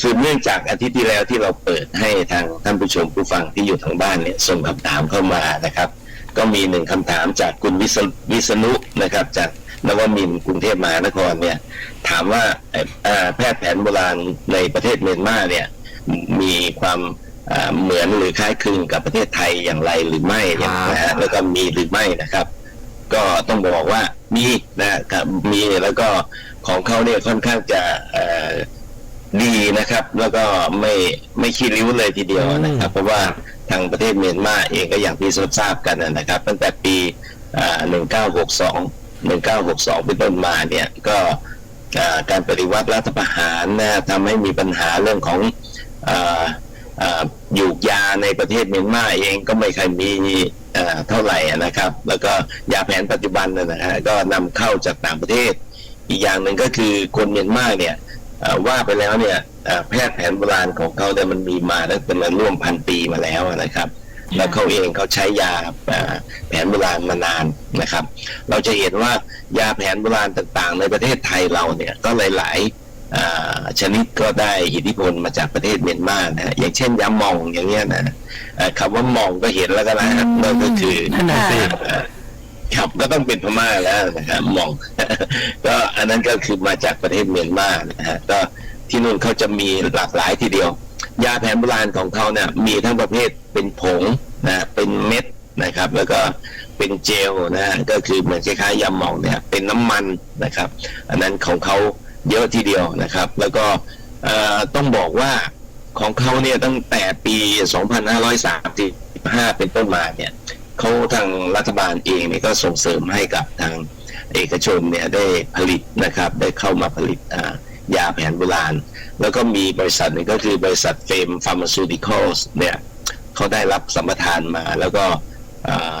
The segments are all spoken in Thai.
สืบเนื่องจากอาทิตย์ที่แล้วที่เราเปิดให้ทางท่านผู้ชมผู้ฟังที่อยู่ทางบ้านเนี่ยส่งคำถามเข้ามานะครับ ก็มีหนึ่งคำถามจากคุณวิษวิษณุนะครับ จากนวมินทร์กรุงเทพมหานครเนี่ยถามว่าเอ่อเอ่อแพทย์แผนโบราณในประเทศเมียนมาเนี่ยมีความอ่าเหมือนหรือคล้ายคลึงกับประเทศไทยอย่างไรหรือไม่เนี่ยนะฮะแล้วก็มีหรือไม่นะครับ ก็ต้องบอกว่ามีนะครับมีแล้วก็ของเขาเนี่ยค่อนข้างจะเอ่อ ดีนะครับ แล้วก็ไม่ไม่ขี้ริ้วเลยทีเดียวนะครับ เพราะว่าทางประเทศเมียนมาเองก็อย่างที่ทราบกันนะครับ ตั้งแต่ปีอ่า1962 1962 เป็นต้นมาเนี่ยก็อ่าการปฏิวัติรัฐประหารนะทำให้มีปัญหาเรื่องของอ่าอ่าหยูกยาในประเทศเมียนมาเองก็ไม่เคยมีอ่าเท่าไหร่นะครับ แล้วก็ยาแผนปัจจุบันนะฮะก็นำเข้าจากต่างประเทศ อีกอย่างหนึ่งก็คือคนเมียนมาเนี่ยเอ่อ ว่าไปแล้วเนี่ยเอ่อแพทย์แผนโบราณของเขาเนี่ยมันมีมาตั้งแต่ร่วมพันปีมาแล้วนะครับ แล้วเขาเองเขาใช้ยาเอ่อแผนโบราณมานานนะครับ เราจะเห็นว่ายาแผนโบราณต่างๆ ในประเทศไทยเราเนี่ยก็หลายๆอ่าชนิดก็ได้อิทธิพลมาจากประเทศเมียนมานะฮะอย่างเช่นยาหมองอย่างเงี้ยนะเอ่อคำว่าหมองก็เห็นแล้วก็นะฮะนั่นก็คือนั่นน่ะสิเอ่อ ครับก็ต้องเป็นพม่าแล้วนะครับหมอง ก็อันนั้นก็คือมาจากประเทศเมียนมานะฮะก็ที่นู่นเขาจะมีหลากหลายทีเดียว ยาแผนโบราณของเขาเนี่ยมีทั้งประเภทเป็นผงนะเป็นเม็ดนะครับ แล้วก็เป็นเจลนะฮะก็คือเหมือนคล้ายๆยาหมองเนี่ยเป็นน้ำมันนะครับ อันนั้นของเขาเยอะทีเดียวนะครับ แล้วก็ต้องบอกว่าของเขาเนี่ยตั้งแต่ปี 2535 เป็นต้นมาเนี่ย เขาทางรัฐบาลเองเนี่ยก็ส่งเสริมให้กับทางเอกชนเนี่ยได้ผลิตนะครับ ได้เข้ามาผลิตยาแผนโบราณ แล้วก็มีบริษัทนึ่งก็คือบริษัทเฟมฟาร์มาซูติคอลส์เนี่ยเขาได้รับสัมปทานมา แล้วก็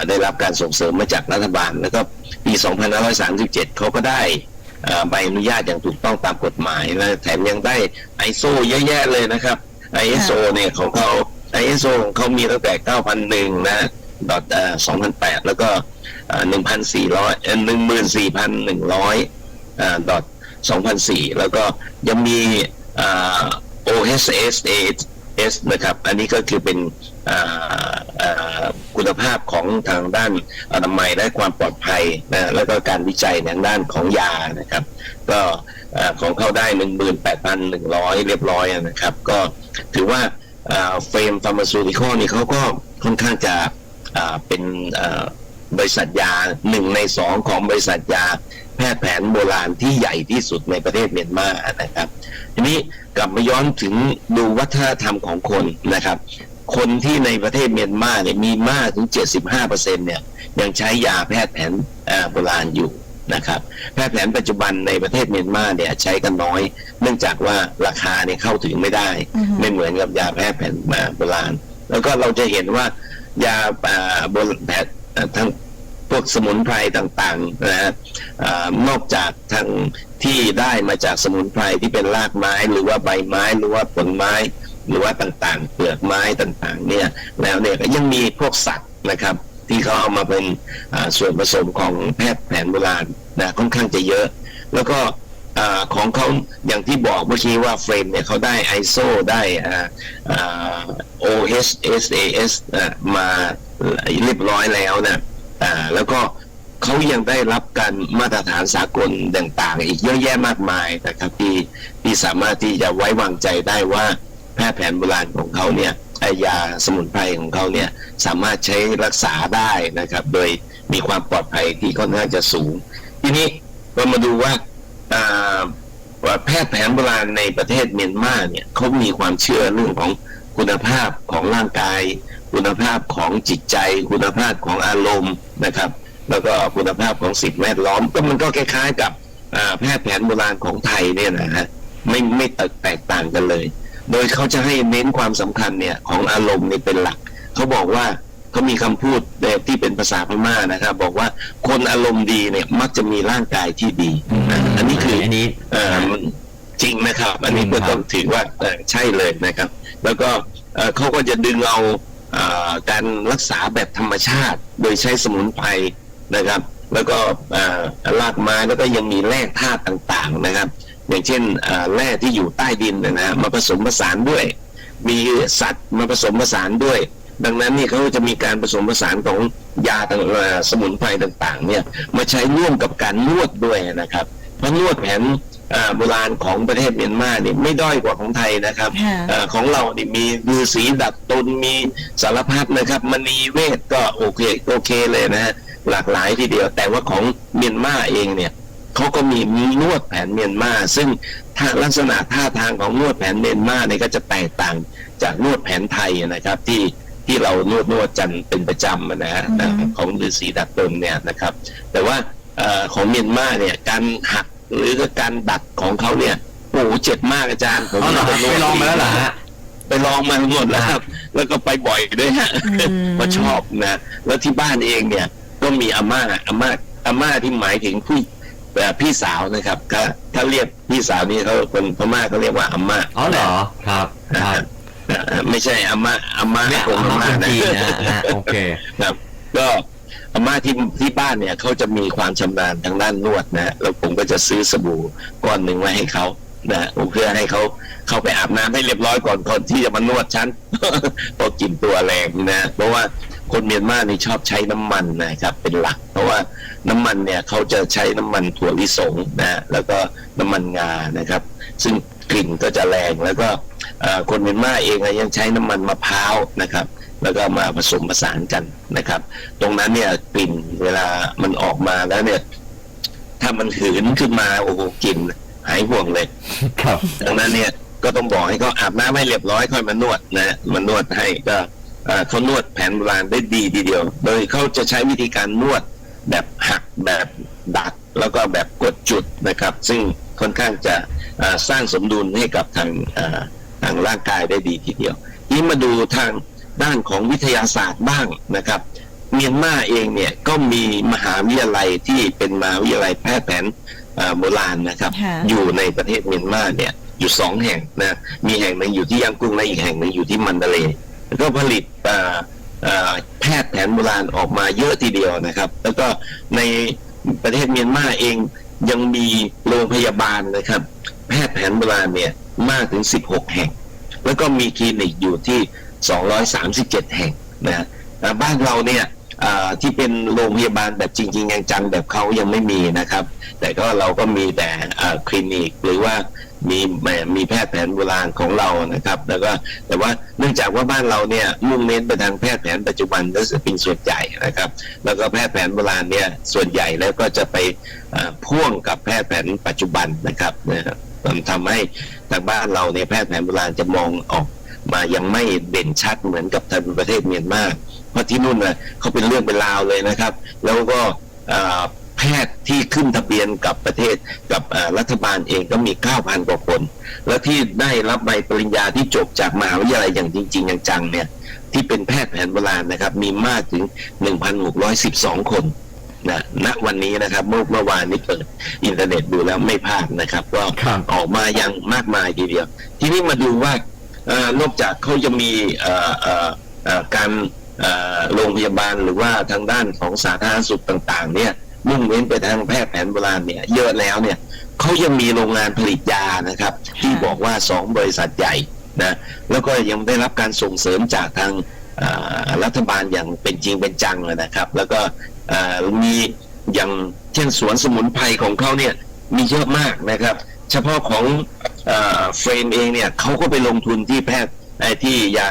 ได้รับการส่งเสริมมาจากรัฐบาล แล้วก็ปี 2537 เขาก็ได้ใบอนุญาตอย่างถูกต้องตามกฎหมายและแถมยังได้ไอโซเยอะแยะเลยนะครับ ISO เนี่ยของเขา ISO ของเขามีตั้งแต่ 9,001 นะ ดอท2008แล้วก็1,400เอ่อ14,100อ่าดอท2004แล้วก็ยังมีอ่า OHSAS นะครับ อันนี้ก็คือเป็นอ่าคุณภาพของทางด้านอนามัยและความปลอดภัยนะแล้วก็การวิจัยทางด้านของยานะครับ ก็ของเข้าได้ 18,100 เรียบร้อยนะครับ ก็ถือว่าเฟรมฟาร์มาซูติคอลนี่เขาก็ค่อนข้างจะ เป็นอ่าบริษัทยาหนึ่งในสองของบริษัทยาแพทย์แผนโบราณที่ใหญ่ที่สุดในประเทศเมียนมานะครับ ทีนี้กลับมาย้อนถึงดูวัฒนธรรมของคนนะครับ คนที่ในประเทศเมียนมาเนี่ยมีมากถึง 75เปอร์เซ็นเนี่ยยังใช้ยาแพทย์แผนเอ่อโบราณอยู่นะครับแพทย์แผนปัจจุบันในประเทศเมียนมาเนี่ยใช้กันน้อย เนื่องจากว่าราคาเนี่ยเข้าถึงไม่ได้อือฮึไม่เหมือนกับยาแพทย์แผนโบราณ แล้วก็เราจะเห็นว่า ยาอ่าบราณแพทย์ทั้งพวกสมุนไพรต่างๆนะฮะนอกจากทางที่ได้มาจากสมุนไพรที่เป็นรากไม้หรือว่าใบไม้หรือว่าผลไม้หรือว่าต่างๆ เปลือกไม้ต่างๆ เนี่ยแล้วเนี่ยก็ยังมีพวกสัตว์นะครับ ที่เขาเอามาเป็นส่วนผสมของแพทย์แผนโบราณนะค่อนข้างจะเยอะ แล้วก็ อของเขาอย่างที่บอกเมื่อกี้ว่าเฟรมเนี่ยเขาได้ ISO ได้อ่าอ่า OHSAS อะมาเรียบร้อยแล้วนะแล้วก็เขายังได้รับการมาตรฐานสากลต่างๆ อีกเยอะแยะมากมายนะครับที่ที่สามารถที่จะไว้วางใจได้ว่าแพทย์แผนโบราณของเขาเนี่ยยาสมุนไพรของเขาเนี่ยสามารถใช้รักษาได้นะครับ โดยมีความปลอดภัยที่ค่อนข้างจะสูง ทีนี้เรามาดูว่า แพทย์แผนโบราณในประเทศเมียนมาเนี่ยเขามีความเชื่อเรื่องของคุณภาพของร่างกาย คุณภาพของจิตใจ คุณภาพของอารมณ์นะครับ แล้วก็คุณภาพของสิ่งแวดล้อมก็มันก็คล้ายๆ กับแพทย์แผนโบราณของไทยเนี่ยนะฮะไม่ไม่แตกต่างกันเลย โดยเขาจะให้เน้นความสำคัญเนี่ยของอารมณ์นี่เป็นหลักเขาบอกว่า เขามีคำพูดแบบที่เป็นภาษาพม่านะครับ บอกว่าคนอารมณ์ดีเนี่ยมักจะมีร่างกายที่ดีนะอันนี้คืออันนี้เอ่อมันจริงนะครับ อันนี้ก็ต้องถือว่าเอ่อใช่เลยนะครับ แล้วก็เอ่อเขาก็จะดึงเอาเอ่อการรักษาแบบธรรมชาติ โดยใช้สมุนไพรนะครับ แล้วก็เอ่อรากไม้แล้วก็ยังมีแร่ธาตุต่างๆนะครับ อย่างเช่นอ่าแร่ที่อยู่ใต้ดินนะนะมาผสมผสานด้วย มีสัตว์มาผสมผสานด้วย ดังนั้นนี่เขาจะมีการผสมผสานของยาต่างเอ่อสมุนไพรต่างๆเนี่ยมาใช้ร่วมกับการนวดด้วยนะครับ เพราะนวดแผนอ่าโบราณของประเทศเมียนมาเนี่ยไม่ด้อยกว่าของไทยนะครับค่ะเอ่อของเรานี่มีฤาษีดัดตนมีสารพัดนะครับมณีเวทก็โอเคโอเคเลยนะฮะหลากหลายทีเดียว แต่ว่าของเมียนมาเองเนี่ยเขาก็มีนวดแผนเมียนมา ซึ่งท่าลักษณะท่าทางของนวดแผนเมียนมาเนี่ยก็จะแตกต่างจากนวดแผนไทยนะครับที่ ที่เรานวดนวดกันเป็นประจำนะฮะอือฮึของฤาษีดัดตนเนี่ยนะครับ แต่ว่าเอ่อของเมียนมาเนี่ยการหักหรือการดัดของเขาเนี่ยโอ้โหเจ็บมากอาจารย์ผมอ๋อเหรอฮะไปลองมาแล้วเหรอฮะไปลองมาหมดแล้วครับ แล้วก็ไปบ่อยด้วยฮะอืมเพราะชอบนะแล้วที่บ้านเองเนี่ย ก็มีอาม่าอาม่าอาม่าที่หมายถึงผู้เอ่อพี่สาวนะครับถ้าถ้าเรียกพี่สาวนี่เขาคนพม่าเขาเรียกว่าอาม่าอ๋อเหรอครับครับเอ่อ ไม่ใช่อาม่าอาม่าเนี่ยขอเอางอามาม่าคนนะจีนนะฮะโอเคครับก็อาม่าที่ที่บ้านเนี่ยเขาจะมีความชำนาญทางด้านนวดนะแล้วผมก็จะซื้อสบู่ก้อนหนึ่งไว้ให้เขานะเพื่อให้เขาเข้าไปอาบน้ำให้เรียบร้อยก่อนก่อนที่จะมานวดฉันเพราะกลินตัวแรงนะ เพราะว่าคนเมียนมานี่ชอบใช้น้ำมันนะครับ เป็นหลัก เพราะว่าน้ำมันเนี่ยเขาจะใช้น้ำมันถั่วลิสงนะแล้วก็น้ำมันงานะครับ ซึ่งกลิ่นก็จะแรงแล้วก็เอ่อ คนเมียนมาเองอะยังใช้น้ำมันมะพร้าวนะครับ แล้วก็มาผสมผสานกันนะครับ ตรงนั้นเนี่ยกลิ่นเวลามันออกมาแล้วเนี่ย ถ้ามันหืนขึ้นมาโอ้โหกลิ่นหายห่วงเลย ครับ ดังนั้นเนี่ยก็ต้องบอกให้เขาอาบน้ำให้เรียบร้อยค่อยมานวดนะมานวดให้ก็เอ่อเขานวดแผนโบราณได้ดีทีเดียว โดยเขาจะใช้วิธีการนวดแบบหักแบบดัดแล้วก็แบบกดจุดนะครับ ซึ่งค่อนข้างจะเอ่อสร้างสมดุลให้กับทางเอ่อทางร่างกายได้ดีทีเดียวทีนี้มาดูทางด้านของวิทยาศาสตร์บ้างนะครับ เมียนมาเองเนี่ยก็มีมหาวิทยาลัยที่เป็นมหาวิทยาลัยแพทย์แผนเอ่อโบราณนะครับค่ะอยู่ในประเทศเมียนมาเนี่ยอยู่สองแห่งนะมีแห่งหนึ่งอยู่ที่ย่างกุ้งและอีกแห่งหนึ่งอยู่ที่มันดาเลย์แล้วก็ผลิตเอ่อเอ่อแพทย์แผนโบราณออกมาเยอะทีเดียวนะครับ แล้วก็ในประเทศเมียนมาเองยังมีโรงพยาบาลนะครับ แพทย์แผนโบราณเนี่ยมากถึง 16 แห่ง แล้วก็มีคลินิกอยู่ที่ 237 แห่งนะอ่าบ้านเราเนี่ยที่เป็นโรงพยาบาลแบบจริงๆจังๆแบบเขายังไม่มีนะครับ แต่ก็เราก็มีแต่คลินิกหรือว่ามีมีแพทย์แผนโบราณของเรานะครับ แล้วก็แต่ว่าเนื่องจากว่าบ้านเราเนี่ยมุ่งเน้นไปทางแพทย์แผนปัจจุบันก็จะเป็นส่วนใหญ่นะครับ แล้วก็แพทย์แผนโบราณเนี่ยส่วนใหญ่แล้วก็จะไปพ่วงกับแพทย์แผนปัจจุบันนะครับนะครับ ทำให้ทางบ้านเราเนี่ยแพทย์แผนโบราณจะมองออกมายังไม่เด่นชัดเหมือนกับทางประเทศเมียนมาเพราะที่นู่นนะเขาเป็นเรื่องเป็นราวเลยนะครับ แล้วก็แพทย์ที่ขึ้นทะเบียนกับประเทศกับรัฐบาลเองก็มี 9,000 กว่าคน แล้วที่ได้รับใบปริญญาที่จบจากมหาวิทยาลัยอย่างจริงๆจังเนี่ยที่เป็นแพทย์แผนโบราณนะครับ มีมากถึง 1,612 คน นะณวันนี้นะครับเมื่อเมื่อวานนี้เปิดอินเทอร์เน็ตดูแล้วไม่พลาดนะครับ ก็ครับ ออกมาอย่างมากมายทีเดียว ทีนี้มาดูว่าเอ่อนอกจากเขาจะมีเอ่อเอ่อเอ่อการเอ่อโรงพยาบาลหรือว่าทางด้านของสาธารณสุขต่าง ๆ เนี่ยมุ่งเน้นไปทางแพทย์แผนโบราณเนี่ยเยอะแล้วเนี่ยเขายังมีโรงงานผลิตยานะครับ ที่บอกว่าสองบริษัทใหญ่นะแล้วก็ยังได้รับการส่งเสริมจากทางเอ่อรัฐบาลอย่างเป็นจริงเป็นจังเลยนะครับ แล้วก็เอ่อ มีอย่างเช่นสวนสมุนไพรของเขาเนี่ยมีเยอะมากนะครับ เฉพาะของเฟรมเองเนี่ยเขาก็ไปลงทุนที่แพทย์ที่ยา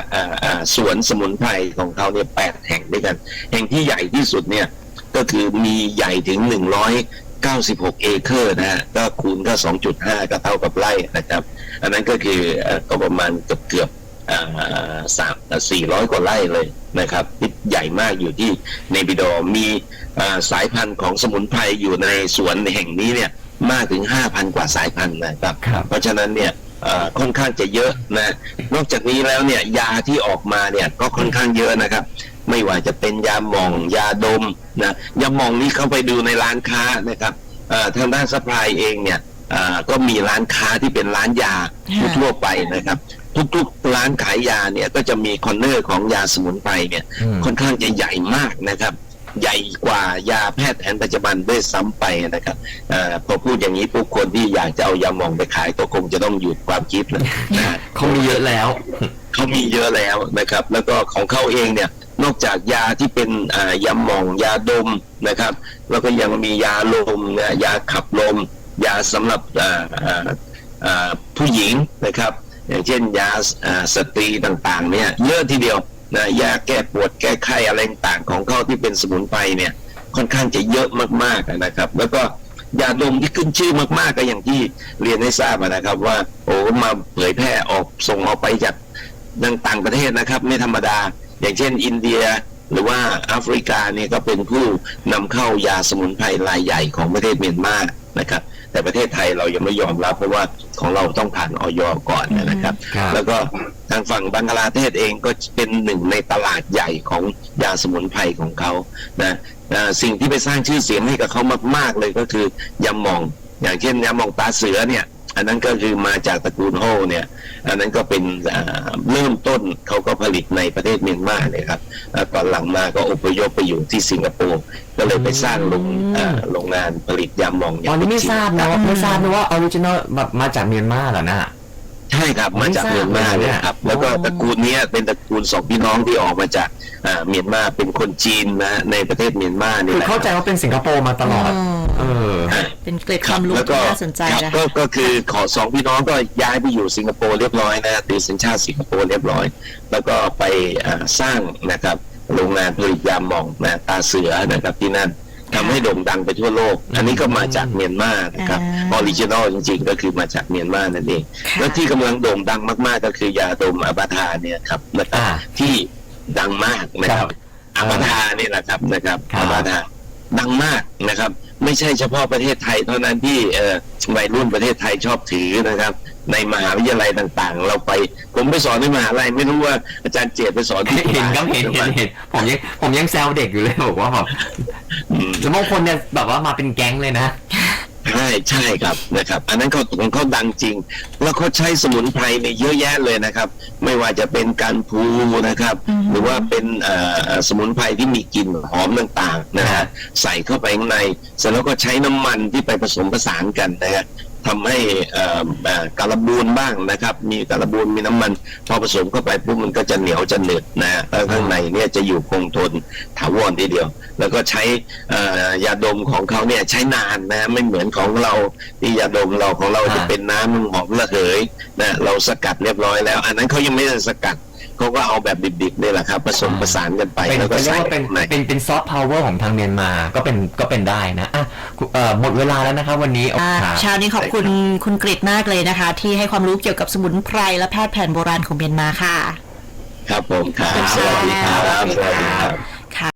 สวนสมุนไพรของเขาเนี่ยแปดแห่งด้วยกัน แห่งที่ใหญ่ที่สุดเนี่ยก็คือมีใหญ่ถึง196เอเคอร์นะฮะก็คูณก็2.5ก็เท่ากับไร่นะครับ อันนั้นก็คือก็ประมาณเกือบเกือบ สามสี่ร้อยกว่าไร่เลยนะครับที่ใหญ่มากอยู่ที่ในบิดอร์มีอ่าสายพันธุ์ของสมุนไพรอยู่ในสวนแห่งนี้เนี่ยมากถึง 5,000 กว่าสายพันธุ์นะครับครับเพราะฉะนั้นเนี่ยเอ่อค่อนข้างจะเยอะนะ นอกจากนี้แล้วเนี่ยยาที่ออกมาเนี่ยก็ค่อนข้างเยอะนะครับ ไม่ว่าจะเป็นยาหมองยาดมนะยาหมองนี้เข้าไปดูในร้านค้านะครับเอ่อทางด้านซัพพลายเองเนี่ยเอ่อก็มีร้านค้าที่เป็นร้านยาค่ะทั่วๆไปนะครับ ทุกๆร้านขายยาเนี่ยก็จะมีคอนเนอร์ของยาสมุนไพรเนี่ยอืมค่อนข้างจะใหญ่มากนะครับ ใหญ่กว่ายาแพทย์แผนปัจจุบันด้วยซ้ำไปนะครับเออพอพูดอย่างนี้ปุ๊บคนที่อยากจะเอายาหมองไปขายก็คงจะต้องหยุดความคิดนะนะฮะเขามีเยอะแล้วเขามีเยอะแล้วนะครับ แล้วก็ของเขาเองเนี่ยนอกจากยาที่เป็นอ่ายาหมองยาดมนะครับ แล้วก็ยังมียาลมนะยาขับลม ยาสำหรับอ่าอ่าอ่าผู้หญิงนะครับ อย่างเช่นยาสตรีต่างๆเนี่ยเยอะทีเดียวนะยาแก้ปวดแก้ไข้อะไรต่างของเขาที่เป็นสมุนไพรเนี่ยค่อนข้างจะเยอะมากๆนะครับ แล้วก็ยาดมที่ขึ้นชื่อมากๆก็อย่างที่เรียนให้ทราบนะครับ ว่าโอ้มาเผยแพร่ออกส่งออกไปจากดังต่างประเทศนะครับ ไม่ธรรมดา อย่างเช่น อินเดียหรือว่าแอฟริกาเนี่ยก็เป็นผู้นำเข้ายาสมุนไพรรายใหญ่ของประเทศเมียนมา นะครับ แต่ประเทศไทยเรายังไม่ยอมรับ เพราะว่าของเราต้องผ่านออยก่อนนะครับครับ แล้วก็ทางฝั่งบังกลาเทศเองก็เป็นหนึ่งในตลาดใหญ่ของยาสมุนไพรของเขานะอ่าสิ่งที่ไปสร้างชื่อเสียงให้กับเขามาก ๆ เลยก็คือยาหมอง อย่างเช่นยาหมองตาเสือเนี่ย อันนั้นก็คือมาจากตระกูลโฮเนี่ย อันนั้นก็เป็นอ่าเริ่มต้นเขาก็ผลิตในประเทศเมียนมาเลยครับแล้วตอนหลังมาก็อพยพไปอยู่ที่สิงคโปร์ก็เลยไปสร้างโรงอืมอ่าโรงงานผลิตยาหมองตอนนี้ไม่ทราบนะว่าไม่ทราบนะว่าออริจินอลแบบมาจากเมียนมาเหรอนะใช่ครับมาจากไม่ทราบเมียนมาเนี่ยครับแล้วก็อ๋อตระกูลเนี้ยเป็นตระกูลสองพี่น้องที่ออกมาจากอ่าเมียนมาเป็นคนจีนนะในประเทศเมียนมานี่คือแหละเข้าใจว่าเป็นสิงคโปร์มาตลอด เออเป็นเกร็ดความรู้แล้วก็ที่น่าสนใจครับนะก็ก็คือขอสองพี่น้องก็ย้ายไปอยู่สิงคโปร์เรียบร้อยนะตีสัญชาติสิงคโปร์เรียบร้อย แล้วก็ไปอ่าสร้างนะครับ โรงงานผลิตยาหมองนะตาเสือนะครับที่นั่นทำให้โด่งดังไปทั่วโลก อันนี้ก็มาจากเมียนมานะครับออ่าอริจินอลจริงๆ ก็คือมาจากเมียนมานั่นเองค่ะแล้วที่กำลังโด่งดังมากๆ ก็คือยาดมอาบาทาเนี่ยครับนะครับอ่า ที่ดังมากนะครับครัอาบบาทาเนี่ยแหละครับนะครับครับ อาบาทาดังมากนะครับ ไม่ใช่เฉพาะประเทศไทยเท่านั้นที่เอ่อวัยรุ่นประเทศไทยชอบถือนะครับ ในมหาวิทยาลัยต่างๆ เราไปผมไปสอนในมหาลัยไม่รู้ว่าอาจารย์เจตไปสอนที่เห็นครับเห็นเห็นเห็นผมยังผมยังแซวเด็กอยู่เลยบอกว่าแบบอืมแล้วบางคนเนี่ยแบบว่ามาเป็นแก๊งเลยนะ ใช่ใช่ครับนะครับ อันนั้นเขาของเขาดังจริง แล้วเขาใช้สมุนไพรในเยอะแยะเลยนะครับ ไม่ว่าจะเป็นการพูนะครับอืมหรือว่าเป็นเอ่อสมุนไพรที่มีกลิ่นหอมต่างๆนะครัฮะบใส่เข้าไปข้างในเสร็จแล้วก็ใช้น้ำมันที่ไปผสมผสานกันนะฮะ ทำให้การบูนบ้างนะครับ มีการบูนมีน้ำมัน พอผสมเข้าไปปุ๊บมันก็จะเหนียวจะหนืดนะฮะแล้วข้างในเนี่ยจะอยู่คงทนถาวรทีเดียว แล้วก็ใช้ยาดมของเขาเนี่ยใช้นานนะไม่เหมือนของเราที่ยาดมเราของเราอ่าจะเป็นน้ำหอมระเหยนะเราสกัดเรียบร้อยแล้ว อันนั้นเขายังไม่ได้สกัด เขาก็เอาแบบดิบๆนี่แหละครับผสมผสานกันไปเป็นแล้วก็เป็นเรียใส่กว่าเป็นข้างใน เป็นเป็นซอฟต์พาวเวอร์ของทางเมียนมาก็เป็นก็เป็นได้นะอะคุณเอ่อหมดเวลาแล้วนะครับวันนี้อ่าครับเช้านี้ขอบคุณคุณกริตมากเลยนะคะ ที่ให้ความรู้เกี่ยวกับสมุนไพรและแพทย์แผนโบราณของเมียนมาค่ะ ครับผมครับขอบคุณสวัสดีครับค่ะสวัสดีครับ